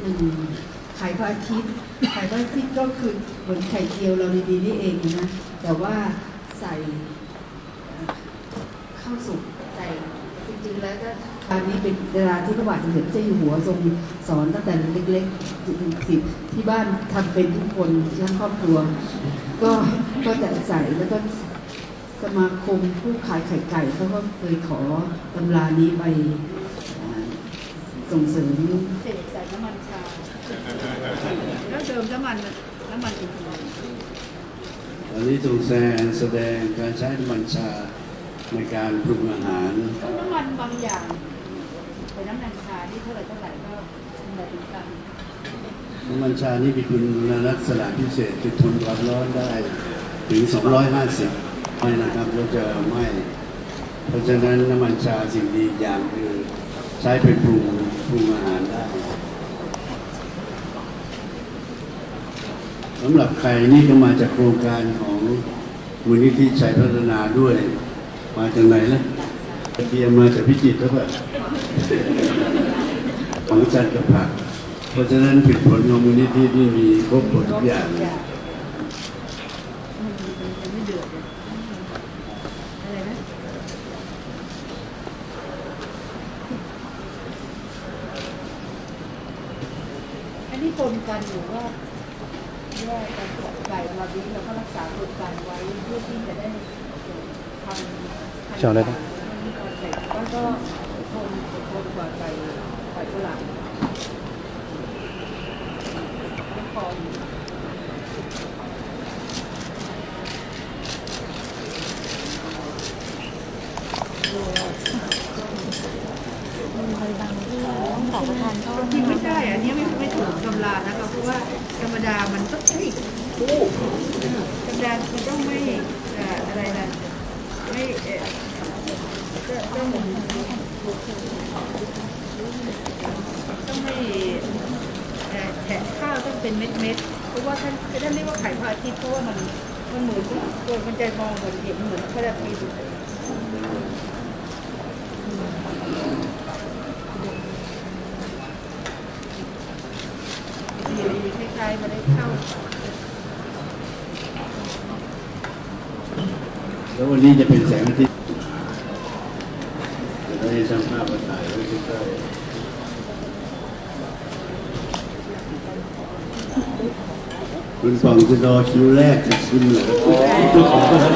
หนึ่งไข่พระอาทิตย์ไข่พระอาทิตย์ก็คือเหมือนไข่เจียวเราดีๆนี่เองนะแต่ว่าใส่ข้าวสุกใส่จริงๆแล้วก็อันนี้เป็นเวลาที่พระบาทสมเด็จเจ้าอยู่หัวทรงสอนตั้งแต่เล็กๆสิที่บ้านทำเป็นทุกคนทั้งครอบครัว ก็ก็จะใส่แล้วก็สมาคมผู้ขายไข่ไก่เขาก็เคยขอตำรานี้ไป ส่งเสริมเสกใส่น้ำมันชาแล้วเดิมน้ำมันน้ำมันอื่นวันนี้ทรงแสดงแสดงการใช้น้ำมันชาในการปรุงอาหารน้ำมันบางอย่างเป็นน้ำมันชาที่เท่าไหร่เท่าไหร่ก็เหมือนกันน้ำมันชานี่มีคุณลักษณะพิเศษคือทนความร้อนได้ถึง 250ไม่นะครับแล้วจะไม้เพราะฉะนั้นน้ำมันชาสิ่งดีอย่างคือ ใช้เป็นปรุงปรุงอาหารได้สำหรับไข่นี่ก็มาจากโครงการของมูลนิธิชัยพัฒนาด้วย มาจากไหนนะเตรียมมาจากพิจิตรหรือเปล่าของจันทร์กับผัก เพราะฉะนั้นผลผลของมูลนิธิที่มีครบหมดทุกอย่างอะไรนะ อันนี้ปนกันหรือว่าว่าการตรวจไก่เราดีเราก็รักษาปนกันไว้เพื่อที่จะได้ทำเชิญเลยครับแล้วก็ทนทนกว่าไก่ไก่ฝรั่งไม่ พออยู่ที่ไม่ได้อันนี้ไม่ไม่ถูกตำรานะคะเพราะว่าธรรมดามันต้องเฮ้ยธรรมดามันต้องไม่เอ่ออะไรนะไม่เอ่อก็ต้องต้องไม่เอ่อแฉะข้าวต้องเป็นเม็ดเม็ดๆเพราะว่าท่านท่านเรียกว่าไข่พระอาทิตย์เพราะว่ามันมันเหมือนตัวมันจะมองเหมือนเห็นเหมือนพระอาทิตย์ดี คล้ายๆมันได้เข้าแล้ววันนี้จะเป็นแสงอาทิตย์จะได้ช่างภาพมาถ่ายไว้ใกล้ๆคุณฝั่งจะรอคิวแรกจะชิมเหรอทุกคนก็จะ